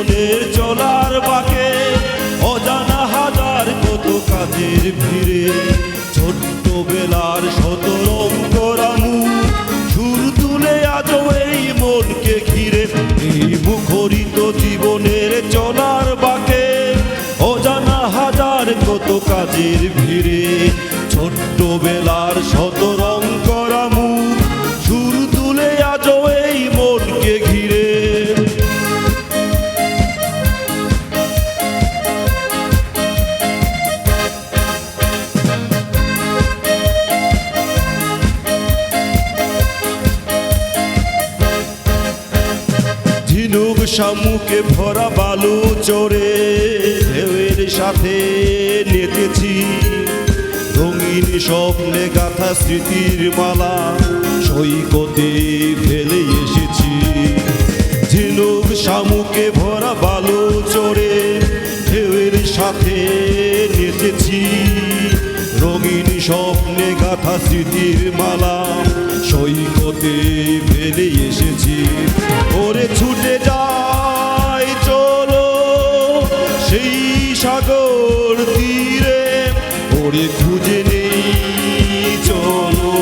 জীবনের চলার বাকে, অজানা হাজার কত কাজের ভিড়ে ছোট্ট বেলার শত রং করা সুর তুলে আজও এই মনকে ঘিরে, এই মুখরিত জীবনের চলার বাকে, অজানা হাজার কত কাজের ভিড়ে ছোট্ট বেলার শত ঝিনুক শামুকে ভরা বালু চড়ে ঢেউয়ের সাথে নেচেছি। রঙিন স্বপ্নে গাথা স্মৃতির মালা সৈকতে ফেলে এসেছি। ঝিনুক শামুকে ভরা বালু চড়ে ঢেউয়ের সাথে নেচেছি। রঙিন স্বপ্নে গাথা স্মৃতির মালা সৈকতে ফেলে এসেছি। ওরে ছুটে ওরে খুঁজে নেই, চলো।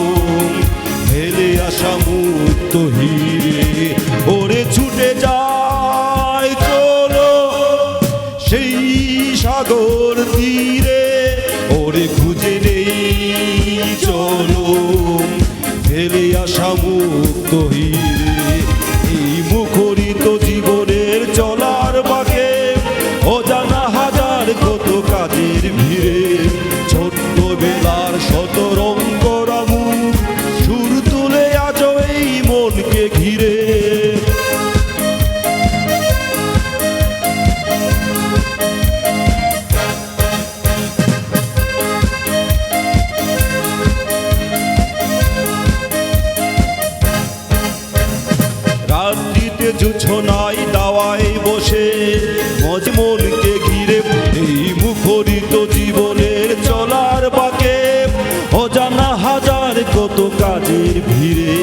ফেলে আসা মুক্ত হিরে ওরে ছুটে যায়, চলো। সেই সাগর তীরে। ওরে খুঁজে নেই, চলো। ফেলে আসা মুক্ত হিরে এই মুখরিত জীবনের চলার বাকে অজানা হাজার কত কাজের ভিড়ে। রাত্রিতে জুছনাই দাওয়ায় বসে, মজমনকে ঘিরে এই মুখরিত জীবনের চলার বাকে। অজানা হাজার কত কাজের ভিড়ে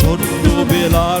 ছোট্ট বেলার